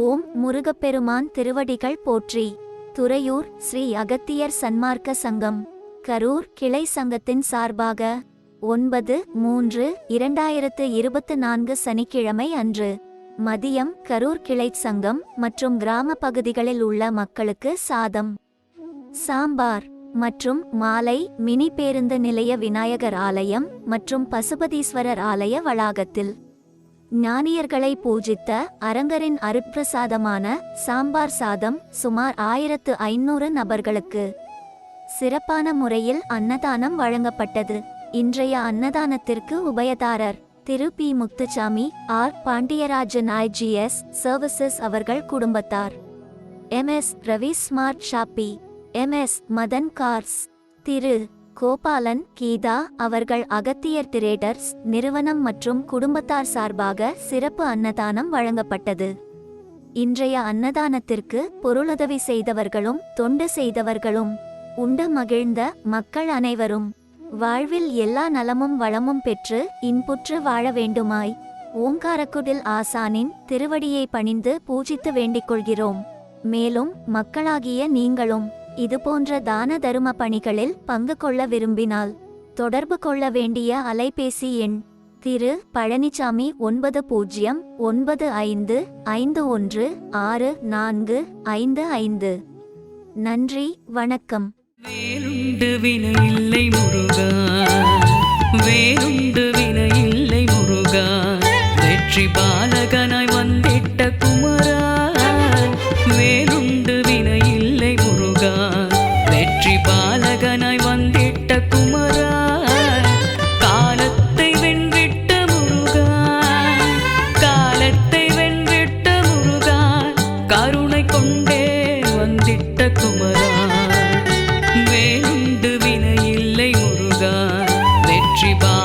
ஓம் முருகப்பெருமான் திருவடிகள் போற்றி. துறையூர் ஸ்ரீ அகத்தியர் சன்மார்க்க சங்கம். கரூர் கிளை சங்கத்தின் சார்பாக ஒன்பது மூன்று இரண்டாயிரத்து இருபத்து நான்கு சனிக்கிழமை அன்று மதியம் கரூர் கிளை சங்கம் மற்றும் கிராம பகுதிகளில் உள்ள மக்களுக்கு சாதம். சாம்பார் மற்றும் மாலை மினி பேருந்து நிலைய விநாயகர் ஆலயம் மற்றும் பசுபதீஸ்வரர் ஆலய வளாகத்தில் ஞானியர்களை பூஜித்த அரங்கரின் அருட்பிரசாதமான சாம்பார் சாதம் சுமார் ஆயிரத்து ஐநூறு நபர்களுக்கு சிறப்பான முறையில் அன்னதானம் வழங்கப்பட்டது. இன்றைய அன்னதானத்திற்கு உபயதாரர் Thiru. P. Muthusamy R. Pandiyarajan IGS services அவர்கள் குடும்பத்தார். M. S. Ravi smart shoppy M. S. Madan cars Thiru. Gopalan Geetha அவர்கள் அகத்தியர் திரேடர்ஸ் நிறுவனம் மற்றும் குடும்பத்தார் சார்பாக சிறப்பு அன்னதானம் வழங்கப்பட்டது. இன்றைய அன்னதானத்திற்கு பொருளுதவி செய்தவர்களும் தொண்டு செய்தவர்களும் உண்டு மகிழ்ந்த மக்கள் அனைவரும் வாழ்வில் எல்லா நலமும் வளமும் பெற்று இன்புற்று வாழ வேண்டுமாய் ஓங்காரக்குடில் ஆசானின் திருவடியை பணிந்து பூஜித்து வேண்டிக் கொள்கிறோம். மேலும் மக்களாகிய நீங்களும் இதுபோன்ற தான தரும பணிகளில் பங்கு கொள்ள விரும்பினால் தொடர்பு கொள்ள வேண்டிய அலைபேசி எண் திரு பழனிசாமி ஒன்பது பூஜ்ஜியம் ஒன்பது ஐந்து ஐந்து ஒன்று ஆறு நான்கு ஐந்து ஐந்து. நன்றி வணக்கம். வேலுண்டு வினை இல்லை முருகா. வேலுண்டு வினை இல்லை முருகா. வெற்றி பாலகனாய் வந்திட்ட குமரா. வேலுண்டு வேலுண்டு வினையில்லை முருகா வெற்றி பால